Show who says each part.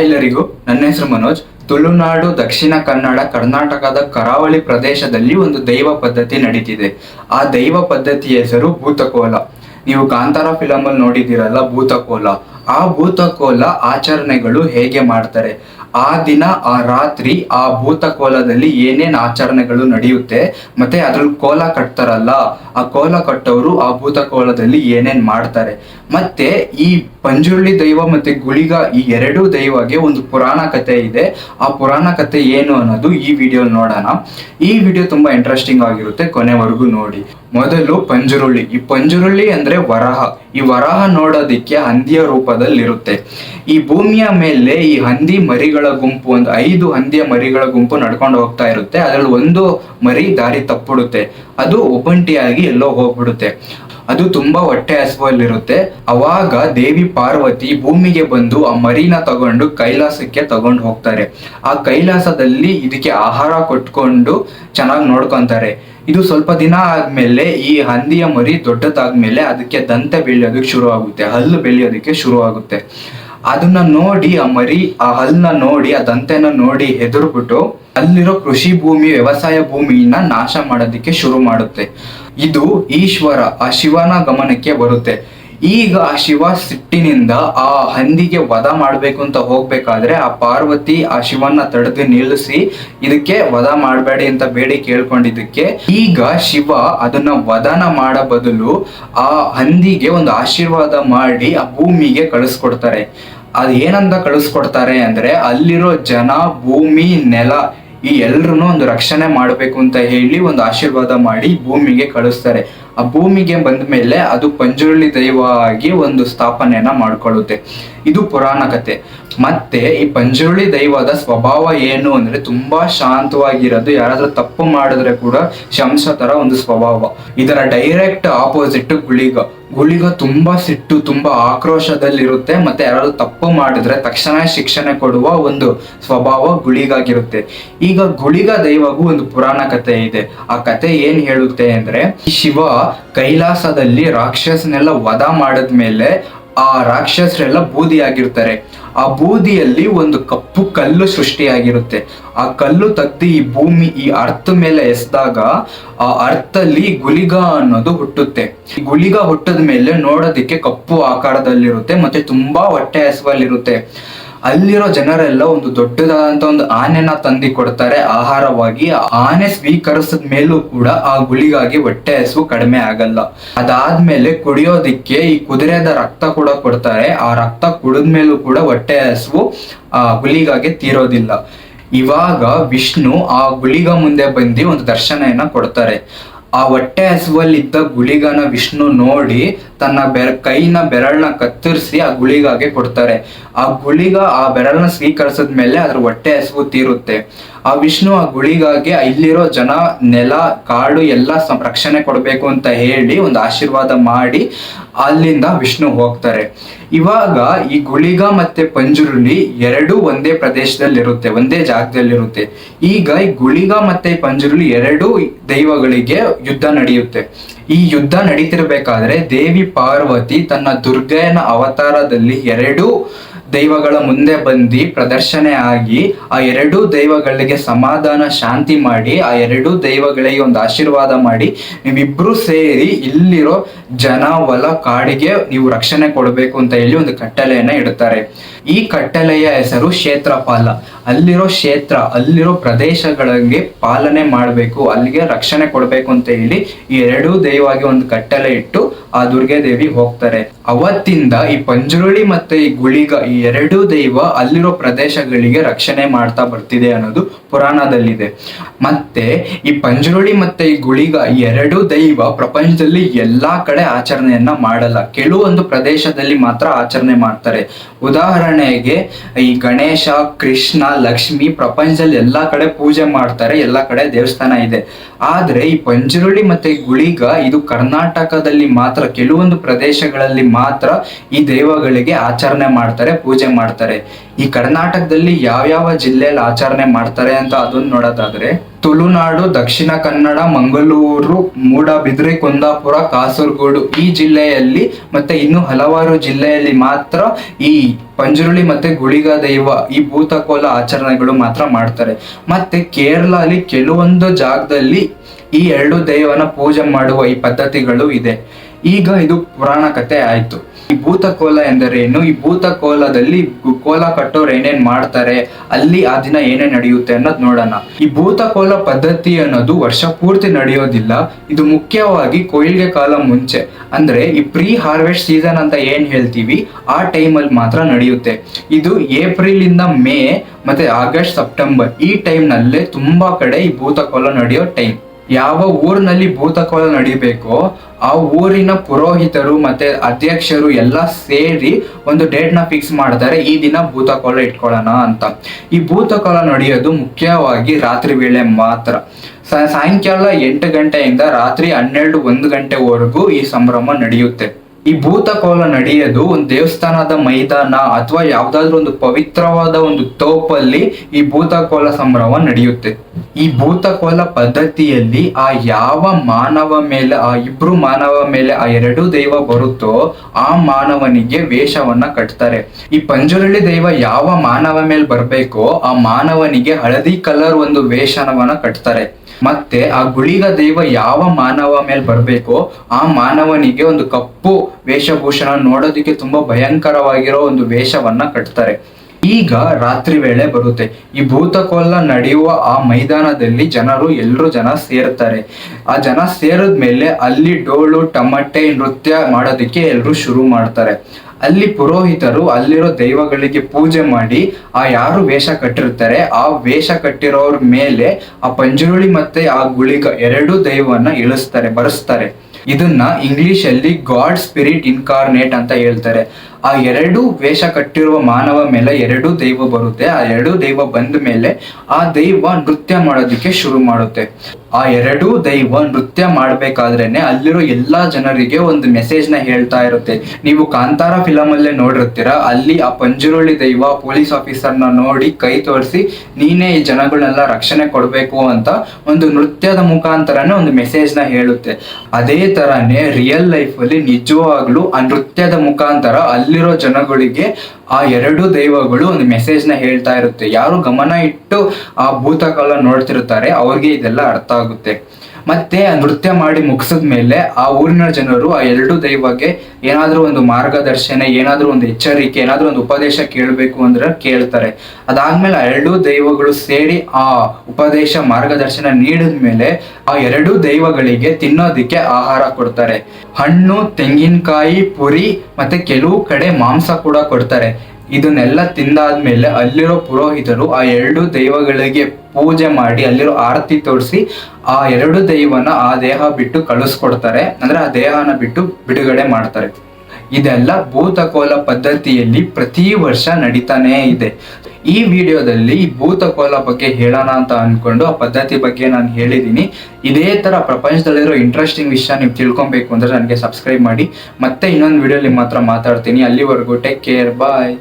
Speaker 1: ಎಲ್ಲರಿಗೂ ನನ್ನ ಹೆಸರು ಮನೋಜ್. ತುಳುನಾಡು, ದಕ್ಷಿಣ ಕನ್ನಡ, ಕರ್ನಾಟಕದ ಕರಾವಳಿ ಪ್ರದೇಶದಲ್ಲಿ ಒಂದು ದೈವ ಪದ್ಧತಿ ನಡೀತಿದೆ. ಆ ದೈವ ಪದ್ಧತಿಯ ಹೆಸರು ಭೂತಕೋಲ. ನೀವು ಕಾಂತಾರ ಫಿಲಮ್ ಅಲ್ಲಿ ನೋಡಿದಿರಲ್ಲ ಭೂತಕೋಲ. ಆ ಭೂತಕೋಲ ಆಚರಣೆಗಳು ಹೇಗೆ ಮಾಡ್ತಾರೆ? ಆ ದಿನ, ಆ ರಾತ್ರಿ, ಆ ಭೂತಕೋಲದಲ್ಲಿ ಏನೇನ್ ಆಚರಣೆಗಳು ನಡೆಯುತ್ತೆ? ಮತ್ತೆ ಅದ್ರಲ್ಲಿ ಕೋಲ ಕಟ್ತಾರಲ್ಲ, ಆ ಕೋಲ ಕಟ್ಟೋರು ಆ ಭೂತಕೋಲದಲ್ಲಿ ಏನೇನ್ ಮಾಡ್ತಾರೆ? ಮತ್ತೆ ಈ ಪಂಜುರ್ಲಿ ದೈವ ಮತ್ತೆ ಗುಳಿಗ ಈ ಎರಡೂ ದೈವಗೆ ಒಂದು ಪುರಾಣ ಕಥೆ ಇದೆ. ಆ ಪುರಾಣ ಕಥೆ ಏನು ಅನ್ನೋದು ಈ ವಿಡಿಯೋ ನೋಡೋಣ. ಈ ವಿಡಿಯೋ ತುಂಬಾ ಇಂಟ್ರೆಸ್ಟಿಂಗ್ ಆಗಿರುತ್ತೆ ಕೊನೆವರೆಗೂ ನೋಡಿ. ಮೊದಲು ಪಂಜುರುಳ್ಳಿ. ಈ ಪಂಜುರುಳಿ ಅಂದ್ರೆ ವರಹ. ಈ ವರಹ ನೋಡೋದಿಕ್ಕೆ ಹಂದಿಯ ರೂಪದಲ್ಲಿರುತ್ತೆ. ಈ ಭೂಮಿಯ ಮೇಲೆ ಈ ಹಂದಿ ಮರಿಗಳ ಗುಂಪು, ಒಂದು ಐದು ಹಂದಿಯ ಮರಿಗಳ ಗುಂಪು ನಡ್ಕೊಂಡು ಹೋಗ್ತಾ ಇರುತ್ತೆ. ಅದ್ರಲ್ಲಿ ಒಂದು ಮರಿ ದಾರಿ ತಪ್ಪಿಡುತ್ತೆ. ಅದು ಒಬ್ಬಂಟಿಯಾಗಿ ಎಲ್ಲೋ ಹೋಗ್ಬಿಡುತ್ತೆ. ಅದು ತುಂಬಾ ಹೊಟ್ಟೆ ಹಸುವಲ್ಲಿರುತ್ತೆ. ಅವಾಗ ದೇವಿ ಪಾರ್ವತಿ ಭೂಮಿಗೆ ಬಂದು ಆ ಮರಿನ ತಗೊಂಡು ಕೈಲಾಸಕ್ಕೆ ತಗೊಂಡು ಹೋಗ್ತಾರೆ. ಆ ಕೈಲಾಸದಲ್ಲಿ ಇದಕ್ಕೆ ಆಹಾರ ಕೊಟ್ಕೊಂಡು ಚೆನ್ನಾಗಿ ನೋಡ್ಕೊಂತಾರೆ. ಇದು ಸ್ವಲ್ಪ ದಿನ ಆದ್ಮೇಲೆ ಈ ಹಂದಿಯ ಮರಿ ದೊಡ್ಡದಾದ್ಮೇಲೆ ಅದಕ್ಕೆ ದಂತೆ ಬೆಳೆಯೋದಕ್ಕೆ ಶುರು ಆಗುತ್ತೆ ಹಲ್ಲು ಬೆಳೆಯೋದಕ್ಕೆ ಶುರು ಆಗುತ್ತೆ ಅದನ್ನ ನೋಡಿ ಆ ಮರಿ, ಆ ಹಲ್ಲನ್ನ ನೋಡಿ, ಆ ದಂತೆನ ನೋಡಿ ಹೆದರ್ಬಿಟ್ಟು ಅಲ್ಲಿರೋ ಕೃಷಿ ಭೂಮಿ, ವ್ಯವಸಾಯ ಭೂಮಿಯನ್ನ ನಾಶ ಮಾಡೋದಕ್ಕೆ ಶುರು ಮಾಡುತ್ತೆ. ಇದು ಈಶ್ವರ, ಆ ಶಿವನ ಗಮನಕ್ಕೆ ಬರುತ್ತೆ. ಈಗ ಆ ಶಿವ ಸಿಟ್ಟಿನಿಂದ ಆ ಹಂದಿಗೆ ವಧ ಮಾಡ್ಬೇಕು ಅಂತ ಹೋಗ್ಬೇಕಾದ್ರೆ ಆ ಪಾರ್ವತಿ ಆ ಶಿವನ್ನ ತಡೆದು ನಿಲ್ಲಿಸಿ, ಇದಕ್ಕೆ ವಧ ಮಾಡಬೇಡಿ ಅಂತ ಬೇಡಿ ಕೇಳ್ಕೊಂಡಿದ್ದಕ್ಕೆ. ಈಗ ಶಿವ ಅದನ್ನ ವಧನ ಮಾಡ ಬದಲು ಆ ಹಂದಿಗೆ ಒಂದು ಆಶೀರ್ವಾದ ಮಾಡಿ ಆ ಭೂಮಿಗೆ ಕಳಿಸ್ಕೊಡ್ತಾರೆ. ಅದ್ ಏನಂತ ಕಳಿಸ್ಕೊಡ್ತಾರೆ ಅಂದ್ರೆ, ಅಲ್ಲಿರೋ ಜನ, ಭೂಮಿ, ನೆಲ, ಈ ಎಲ್ರು ಒಂದು ರಕ್ಷಣೆ ಮಾಡಬೇಕು ಅಂತ ಹೇಳಿ ಒಂದು ಆಶೀರ್ವಾದ ಮಾಡಿ ಭೂಮಿಗೆ ಕಳಿಸ್ತಾರೆ. ಆ ಭೂಮಿಗೆ ಬಂದ ಮೇಲೆ ಅದು ಪಂಜುರುಳಿ ದೈವ ಆಗಿ ಒಂದು ಸ್ಥಾಪನೆಯನ್ನ ಮಾಡ್ಕೊಳ್ಳುತ್ತೆ. ಇದು ಪುರಾಣ ಕತೆ. ಮತ್ತೆ ಈ ಪಂಜುರುಳಿ ದೈವದ ಸ್ವಭಾವ ಏನು ಅಂದ್ರೆ ತುಂಬಾ ಶಾಂತವಾಗಿರೋದು, ಯಾರಾದ್ರೂ ತಪ್ಪು ಮಾಡಿದ್ರೆ ಕೂಡ ಶಂಸ ತರ ಒಂದು ಸ್ವಭಾವ. ಇದರ ಡೈರೆಕ್ಟ್ ಆಪೋಸಿಟ್ ಗುಳಿಗ. ಗುಳಿಗ ತುಂಬಾ ಸಿಟ್ಟು, ತುಂಬಾ ಆಕ್ರೋಶದಲ್ಲಿರುತ್ತೆ, ಮತ್ತೆ ಯಾರಾದ್ರೂ ತಪ್ಪು ಮಾಡಿದ್ರೆ ತಕ್ಷಣ ಶಿಕ್ಷಣೆ ಕೊಡುವ ಒಂದು ಸ್ವಭಾವ ಗುಳಿಗಾಗಿರುತ್ತೆ. ಈಗ ಗುಳಿಗ ದೈವಗೂ ಒಂದು ಪುರಾಣ ಕಥೆ ಇದೆ. ಆ ಕತೆ ಏನ್ ಹೇಳುತ್ತೆ ಅಂದ್ರೆ ಶಿವ ಕೈಲಾಸದಲ್ಲಿ ರಾಕ್ಷಸನೆಲ್ಲ ವಧ ಮಾಡಿದ್ಮೇಲೆ ಆ ರಾಕ್ಷಸರೆಲ್ಲ ಬೂದಿ ಆಗಿರ್ತಾರೆ ಆ ಬೂದಿಯಲ್ಲಿ ಒಂದು ಕಪ್ಪು ಕಲ್ಲು ಸೃಷ್ಟಿಯಾಗಿರುತ್ತೆ. ಆ ಕಲ್ಲು ತೆಗ್ದು ಈ ಭೂಮಿ ಈ ಅರ್ಥ ಮೇಲೆ ಎಸ್ದಾಗ ಆ ಅರ್ಥಲ್ಲಿ ಗುಳಿಗ ಅನ್ನೋದು ಹುಟ್ಟುತ್ತೆ. ಈ ಗುಳಿಗ ಹುಟ್ಟದ ಮೇಲೆ ನೋಡೋದಿಕ್ಕೆ ಕಪ್ಪು ಆಕಾರದಲ್ಲಿರುತ್ತೆ, ಮತ್ತೆ ತುಂಬಾ ಹೊಟ್ಟೆ ಹಸುವಲ್ಲಿರುತ್ತೆ. ಅಲ್ಲಿರೋ ಜನರೆಲ್ಲ ಒಂದು ದೊಡ್ಡದಾದಂತ ಒಂದು ಆನೆನ ತಂದಿ ಕೊಡ್ತಾರೆ. ಆಹಾರವಾಗಿ ಆನೆ ಸ್ವೀಕರಿಸಿದ ಮೇಲೂ ಕೂಡ ಆ ಗುಳಿಗಾಗಿ ಹೊಟ್ಟೆ ಹಸು ಕಡಿಮೆ ಆಗಲ್ಲ. ಅದಾದ್ಮೇಲೆ ಕುಡಿಯೋದಿಕ್ಕೆ ಈ ಕುದುರೆದ ರಕ್ತ ಕೂಡ ಕೊಡ್ತಾರೆ. ಆ ರಕ್ತ ಕುಡಿದ ಮೇಲೂ ಕೂಡ ಹೊಟ್ಟೆ ಹಸು ಆ ಗುಳಿಗಾಗಿ ತೀರೋದಿಲ್ಲ. ಇವಾಗ ವಿಷ್ಣು ಆ ಗುಳಿಗ ಮುಂದೆ ಬಂದು ಒಂದು ದರ್ಶನ ಕೊಡ್ತಾರೆ. ಆ ಹೊಟ್ಟೆ ಹಸುವಲ್ಲಿದ್ದ ಗುಳಿಗನ ವಿಷ್ಣು ನೋಡಿ ತನ್ನ ಬೆರ, ಕೈನ ಬೆರಳನ್ನ ಕತ್ತರಿಸಿ ಆ ಗುಳಿಗಾಗೆ ಕೊಡ್ತಾರೆ. ಆ ಗುಳಿಗ ಆ ಬೆರಳನ್ನ ಸ್ವೀಕರಿಸಿದ ಮೇಲೆ ಅದ್ರ ಹೊಟ್ಟೆ ಹಸುವು ತೀರುತ್ತೆ. ಆ ವಿಷ್ಣು ಆ ಗುಳಿಗಾಗೆ ಇಲ್ಲಿರೋ ಜನ, ನೆಲ, ಕಾಡು ಎಲ್ಲ ರಕ್ಷಣೆ ಕೊಡಬೇಕು ಅಂತ ಹೇಳಿ ಒಂದು ಆಶೀರ್ವಾದ ಮಾಡಿ ಅಲ್ಲಿಂದ ವಿಷ್ಣು ಹೋಗ್ತಾರೆ. ಇವಾಗ ಈ ಗುಳಿಗ ಮತ್ತೆ ಪಂಜುರುಳಿ ಎರಡೂ ಒಂದೇ ಪ್ರದೇಶದಲ್ಲಿರುತ್ತೆ, ಒಂದೇ ಜಾಗದಲ್ಲಿರುತ್ತೆ. ಈಗ ಈ ಗುಳಿಗ ಮತ್ತೆ ಪಂಜುರುಳಿ ಎರಡೂ ದೈವಗಳಿಗೆ ಯುದ್ಧ ನಡೆಯುತ್ತೆ. ಈ ಯುದ್ಧ ನಡೀತಿರ್ಬೇಕಾದ್ರೆ ದೇವಿ ಪಾರ್ವತಿ ತನ್ನ ದುರ್ಗಯನ ಅವತಾರದಲ್ಲಿ ಎರಡೂ ದೈವಗಳ ಮುಂದೆ ಬಂದು ಪ್ರದರ್ಶನೆ ಆಗಿ ಆ ಎರಡೂ ದೈವಗಳಿಗೆ ಸಮಾಧಾನ, ಶಾಂತಿ ಮಾಡಿ, ಆ ಎರಡೂ ದೈವಗಳಿಗೆ ಒಂದು ಆಶೀರ್ವಾದ ಮಾಡಿ ನೀವಿಬ್ರು ಸೇರಿ ಇಲ್ಲಿರೋ ಜನ, ಹೊಲ, ಕಾಡಿಗೆ ನೀವು ರಕ್ಷಣೆ ಕೊಡಬೇಕು ಅಂತ ಹೇಳಿ ಒಂದು ಕಟ್ಟಲೆಯನ್ನ ಇಡುತ್ತಾರೆ. ಈ ಕಟ್ಟಲೆಯ ಹೆಸರು ಕ್ಷೇತ್ರಪಾಲ. ಅಲ್ಲಿರೋ ಕ್ಷೇತ್ರ, ಅಲ್ಲಿರೋ ಪ್ರದೇಶಗಳಿಗೆ ಪಾಲನೆ ಮಾಡಬೇಕು, ಅಲ್ಲಿಗೆ ರಕ್ಷಣೆ ಕೊಡಬೇಕು ಅಂತ ಹೇಳಿ ಈ ಎರಡೂ ದೈವಾಗಿ ಒಂದು ಕಟ್ಟಲೆ ಇಟ್ಟು ಆ ದುರ್ಗೆ ದೇವಿ ಹೋಗ್ತಾರೆ. ಅವತ್ತಿಂದ ಈ ಪಂಜುರುಳಿ ಮತ್ತೆ ಈ ಗುಳಿಗ, ಈ ಎರಡೂ ದೈವ ಅಲ್ಲಿರೋ ಪ್ರದೇಶಗಳಿಗೆ ರಕ್ಷಣೆ ಮಾಡ್ತಾ ಬರ್ತಿದೆ ಅನ್ನೋದು ಪುರಾಣದಲ್ಲಿದೆ. ಮತ್ತೆ ಈ ಪಂಜುರುಳಿ ಮತ್ತೆ ಈ ಗುಳಿಗ, ಈ ಎರಡೂ ದೈವ ಪ್ರಪಂಚದಲ್ಲಿ ಎಲ್ಲಾ ಕಡೆ ಆಚರಣೆಯನ್ನ ಮಾಡಲ್ಲ. ಕೆಲವೊಂದು ಪ್ರದೇಶದಲ್ಲಿ ಮಾತ್ರ ಆಚರಣೆ ಮಾಡ್ತಾರೆ. ಉದಾಹರಣೆಗೆ ಈ ಗಣೇಶ ಕೃಷ್ಣ ಲಕ್ಷ್ಮಿ ಪ್ರಪಂಚದಲ್ಲಿ ಎಲ್ಲಾ ಕಡೆ ಪೂಜೆ ಮಾಡ್ತಾರೆ ಎಲ್ಲಾ ಕಡೆ ದೇವಸ್ಥಾನ ಇದೆ. ಆದ್ರೆ ಈ ಪಂಜುರುಳಿ ಮತ್ತೆ ಗುಳಿಗ ಇದು ಕರ್ನಾಟಕದಲ್ಲಿ ಮಾತ್ರ ಕೆಲವೊಂದು ಪ್ರದೇಶಗಳಲ್ಲಿ ಮಾತ್ರ ಈ ದೇವಗಳಿಗೆ ಆಚರಣೆ ಮಾಡ್ತಾರೆ, ಪೂಜೆ ಮಾಡ್ತಾರೆ. ಈ ಕರ್ನಾಟಕದಲ್ಲಿ ಯಾವ್ಯಾವ ಜಿಲ್ಲೆಯಲ್ಲಿ ಆಚರಣೆ ಮಾಡ್ತಾರೆ ಅಂತ ಅದನ್ನ ನೋಡೋದಾದ್ರೆ, ತುಳುನಾಡು, ದಕ್ಷಿಣ ಕನ್ನಡ, ಮಂಗಳೂರು ಮೂಡಬಿದ್ರೆ ಕುಂದಾಪುರ, ಕಾಸರಗೋಡು ಈ ಜಿಲ್ಲೆಯಲ್ಲಿ ಮತ್ತೆ ಇನ್ನು ಹಲವಾರು ಜಿಲ್ಲೆಯಲ್ಲಿ ಮಾತ್ರ ಈ ಪಂಜುರುಳಿ ಮತ್ತೆ ಗುಳಿಗ ದೈವ ಈ ಭೂತಕೋಲ ಆಚರಣೆಗಳು ಮಾತ್ರ ಮಾಡ್ತಾರೆ. ಮತ್ತೆ ಕೇರಳ ಅಲ್ಲಿ ಕೆಲವೊಂದು ಜಾಗದಲ್ಲಿ ಈ ಎರಡು ದೈವನ ಪೂಜೆ ಮಾಡುವ ಈ ಪದ್ಧತಿಗಳು ಇದೆ. ಈಗ ಇದು ಪುರಾಣ ಕಥೆ ಆಯ್ತು. ಈ ಭೂತಕೋಲ ಎಂದರೇನು? ಈ ಭೂತಕೋಲದಲ್ಲಿ ಕೋಲದಲ್ಲಿ ಕೋಲ ಕಟ್ಟೋರು ಏನೇನ್ ಮಾಡ್ತಾರೆ? ಅಲ್ಲಿ ಆ ದಿನ ಏನೇನ್ ನಡೆಯುತ್ತೆ ಅನ್ನೋದು ನೋಡೋಣ. ಈ ಭೂತಕೋಲ ಪದ್ಧತಿ ಅನ್ನೋದು ವರ್ಷ ಪೂರ್ತಿ ನಡೆಯೋದಿಲ್ಲ. ಇದು ಮುಖ್ಯವಾಗಿ ಕೊಯ್ಲಿಗೆ ಕಾಲ ಮುಂಚೆ. ಅಂದ್ರೆ ಈ ಪ್ರೀ ಹಾರ್ವೆಸ್ಟ್ ಸೀಸನ್ ಅಂತ ಏನ್ ಹೇಳ್ತೀವಿ? ಆ ಟೈಮಲ್ಲಿ ಮಾತ್ರ ನಡೆಯುತ್ತೆ. ಇದು ಏಪ್ರಿಲ್ ಇಂದ ಮೇ ಮತ್ತೆ ಆಗಸ್ಟ್ ಸೆಪ್ಟೆಂಬರ್ ಈ ಟೈಮ್ ನಲ್ಲೇ ತುಂಬಾ ಕಡೆ ಈ ಭೂತಕೋಲ ನಡೆಯೋ ಟೈಮ್. ಯಾವ ಊರಿನಲ್ಲಿ ಭೂತಕೋಲ ನಡಿಬೇಕೋ, ಆ ಊರಿನ ಪುರೋಹಿತರು ಮತ್ತೆ ಅಧ್ಯಕ್ಷರು ಎಲ್ಲ ಸೇರಿ ಒಂದು ಡೇಟ್ನ ಫಿಕ್ಸ್ ಮಾಡ್ತಾರೆ, ಈ ದಿನ ಭೂತಕೋಲ ಇಟ್ಕೊಳ್ಳೋಣ ಅಂತ. ಈ ಭೂತಕೋಲ ನಡೆಯೋದು ಮುಖ್ಯವಾಗಿ ರಾತ್ರಿ ವೇಳೆ ಮಾತ್ರ. ಸಾಯಂಕಾಲ ಎಂಟು ಗಂಟೆಯಿಂದ ರಾತ್ರಿ ಹನ್ನೆರಡು, ಒಂದು ಗಂಟೆವರೆಗೂ ಈ ಸಂಭ್ರಮ ನಡೆಯುತ್ತೆ. ಈ ಭೂತಕೋಲ ನಡೆಯೋದು, ಒಂದು ದೇವಸ್ಥಾನದ ಮೈದಾನ ಅಥವಾ ಯಾವ್ದಾದ್ರು ಒಂದು ಪವಿತ್ರವಾದ ಒಂದು ತೋಪಲ್ಲಿ ಈ ಭೂತಕೋಲ ಸಂಭ್ರಮ ನಡೆಯುತ್ತೆ. ಈ ಭೂತಕೋಲ ಪದ್ಧತಿಯಲ್ಲಿ ಆ ಯಾವ ಮಾನವ ಮೇಲೆ, ಆ ಇಬ್ರು ಮಾನವ ಮೇಲೆ ಆ ಎರಡು ದೈವ ಬರುತ್ತೋ, ಆ ಮಾನವನಿಗೆ ವೇಷವನ್ನ ಕಟ್ತಾರೆ. ಈ ಪಂಜುರಳ್ಳಿ ದೈವ ಯಾವ ಮಾನವ ಮೇಲೆ ಬರ್ಬೇಕೋ, ಆ ಮಾನವನಿಗೆ ಹಳದಿ ಕಲರ್ ಒಂದು ವೇಷನವನ್ನ ಕಟ್ತಾರೆ. ಮತ್ತೆ ಆ ಗುಳಿಗ ದೈವ ಯಾವ ಮಾನವ ಮೇಲೆ ಬರ್ಬೇಕೋ ಆ ಮಾನವನಿಗೆ ಒಂದು ಕಪ್ಪು ವೇಷಭೂಷಣ ನೋಡೋದಕ್ಕೆ ತುಂಬಾ ಭಯಂಕರವಾಗಿರೋ ಒಂದು ವೇಷವನ್ನ ಕಟ್ತಾರೆ. ಈಗ ರಾತ್ರಿ ವೇಳೆ ಬರುತ್ತೆ. ಈ ಭೂತಕೋಲ ನಡೆಯುವ ಆ ಮೈದಾನದಲ್ಲಿ ಜನರು ಎಲ್ಲರೂ ಜನ ಸೇರ್ತಾರೆ. ಆ ಜನ ಸೇರಿದ್ಮೇಲೆ ಅಲ್ಲಿ ಡೋಳು ಟಮಟೆ ನೃತ್ಯ ಮಾಡೋದಕ್ಕೆ ಎಲ್ಲರೂ ಶುರು ಮಾಡ್ತಾರೆ. ಅಲ್ಲಿ ಪುರೋಹಿತರು ಅಲ್ಲಿರೋ ದೈವಗಳಿಗೆ ಪೂಜೆ ಮಾಡಿ ಆ ಯಾರು ವೇಷ ಕಟ್ಟಿರ್ತಾರೆ, ಆ ವೇಷ ಕಟ್ಟಿರೋರ್ ಮೇಲೆ ಆ ಪಂಜುರುಳಿ ಮತ್ತೆ ಆ ಗುಳಿಗ ಎರಡೂ ದೈವವನ್ನ ಇಳಿಸ್ತಾರೆ, ಬರೆಸ್ತಾರೆ. ಇದನ್ನ ಇಂಗ್ಲಿಷ್ ಅಲ್ಲಿ ಗಾಡ್ ಸ್ಪಿರಿಟ್ ಇನ್ಕಾರ್ನೇಟ್ ಅಂತ ಹೇಳ್ತಾರೆ. ಆ ಎರಡು ವೇಷ ಕಟ್ಟಿರುವ ಮಾನವ ಮೇಲೆ ಎರಡು ದೈವ ಬರುತ್ತೆ. ಆ ಎರಡು ದೈವ ಬಂದ ಮೇಲೆ ಆ ದೈವ ನೃತ್ಯ ಮಾಡೋದಕ್ಕೆ ಶುರು ಮಾಡುತ್ತೆ. ಆ ಎರಡೂ ದೈವ ನೃತ್ಯ ಮಾಡ್ಬೇಕಾದ್ರೇನೆ ಅಲ್ಲಿರೋ ಎಲ್ಲಾ ಜನರಿಗೆ ಒಂದು ಮೆಸೇಜ್ನ ಹೇಳ್ತಾ ಇರುತ್ತೆ. ನೀವು ಕಾಂತಾರ ಫಿಲಮ್ ಅಲ್ಲೇ ನೋಡಿರ್ತೀರ? ಅಲ್ಲಿ ಆ ಪಂಜುರುಳಿ ದೈವ ಪೊಲೀಸ್ ಆಫೀಸರ್ನ ನೋಡಿ ಕೈ ತೋರಿಸಿ, ನೀನೇ ಈ ಜನಗಳನ್ನೆಲ್ಲ ರಕ್ಷಣೆ ಕೊಡ್ಬೇಕು ಅಂತ ಒಂದು ನೃತ್ಯದ ಮುಖಾಂತರನೇ ಒಂದು ಮೆಸೇಜ್ನ ಹೇಳುತ್ತೆ. ಅದೇ ತರಾನೇ ರಿಯಲ್ ಲೈಫ್ ಅಲ್ಲಿ ನಿಜವಾಗ್ಲೂ ಆ ನೃತ್ಯದ ಮುಖಾಂತರ ಅಲ್ಲಿರೋ ಜನಗಳಿಗೆ ಆ ಎರಡು ದೈವಗಳು ಒಂದು ಮೆಸೇಜ್ನ ಹೇಳ್ತಾ ಇರುತ್ತೆ. ಯಾರು ಗಮನ ಇಟ್ಟು ಆ ಭೂತಕಾಲ ನೋಡ್ತಿರ್ತಾರೆ ಅವ್ರಿಗೆ ಇದೆಲ್ಲ ಅರ್ಥ ಆಗುತ್ತೆ. ಮತ್ತೆ ನೃತ್ಯ ಮಾಡಿ ಮುಗಿಸಿದ ಮೇಲೆ ಆ ಊರಿನ ಜನರು ಆ ಎರಡು ದೈವಕ್ಕೆ ಏನಾದ್ರೂ ಒಂದು ಮಾರ್ಗದರ್ಶನ, ಏನಾದ್ರೂ ಒಂದು ಎಚ್ಚರಿಕೆ, ಏನಾದ್ರೂ ಒಂದು ಉಪದೇಶ ಕೇಳಬೇಕು ಅಂದ್ರೆ ಕೇಳ್ತಾರೆ. ಅದಾದ್ಮೇಲೆ ಆ ಎರಡೂ ದೈವಗಳು ಸೇರಿ ಆ ಉಪದೇಶ, ಮಾರ್ಗದರ್ಶನ ನೀಡಿದ್ಮೇಲೆ ಆ ಎರಡೂ ದೈವಗಳಿಗೆ ತಿನ್ನೋದಿಕ್ಕೆ ಆಹಾರ ಕೊಡ್ತಾರೆ. ಹಣ್ಣು, ತೆಂಗಿನಕಾಯಿ, ಪುರಿ ಮತ್ತೆ ಕೆಲವು ಕಡೆ ಮಾಂಸ ಕೂಡ ಕೊಡ್ತಾರೆ. ಇದನ್ನೆಲ್ಲ ತಿಂದಾದ್ಮೇಲೆ ಅಲ್ಲಿರೋ ಪುರೋಹಿತರು ಆ ಎರಡು ದೈವಗಳಿಗೆ ಪೂಜೆ ಮಾಡಿ, ಅಲ್ಲಿರೋ ಆರತಿ ತೋರಿಸಿ ಆ ಎರಡು ದೈವನ ಆ ದೇಹ ಬಿಟ್ಟು ಕಳಿಸ್ಕೊಡ್ತಾರೆ. ಅಂದ್ರೆ ಆ ದೇಹನ ಬಿಟ್ಟು ಬಿಡುಗಡೆ ಮಾಡ್ತಾರೆ. ಇದೆಲ್ಲ ಭೂತಕೋಲ ಪದ್ಧತಿಯಲ್ಲಿ ಪ್ರತಿ ವರ್ಷ ನಡೀತಾನೇ ಇದೆ. ಈ ವಿಡಿಯೋದಲ್ಲಿ ಭೂತಕೋಲ ಬಗ್ಗೆ ಹೇಳೋಣ ಅಂತ ಅನ್ಕೊಂಡು ಆ ಪದ್ಧತಿ ಬಗ್ಗೆ ನಾನು ಹೇಳಿದ್ದೀನಿ. ಇದೇ ತರ ಪ್ರಪಂಚದಲ್ಲಿರೋ ಇಂಟ್ರೆಸ್ಟಿಂಗ್ ವಿಷಯ ನೀವು ತಿಳ್ಕೊಬೇಕು ಅಂದ್ರೆ ನನಗೆ ಸಬ್ಸ್ಕ್ರೈಬ್ ಮಾಡಿ. ಮತ್ತೆ ಇನ್ನೊಂದು ವಿಡಿಯೋಲಿ ಮಾತ್ರ ಮಾತಾಡ್ತೀನಿ. ಅಲ್ಲಿವರೆಗೂ ಟೇಕ್ ಕೇರ್ ಬಾಯ್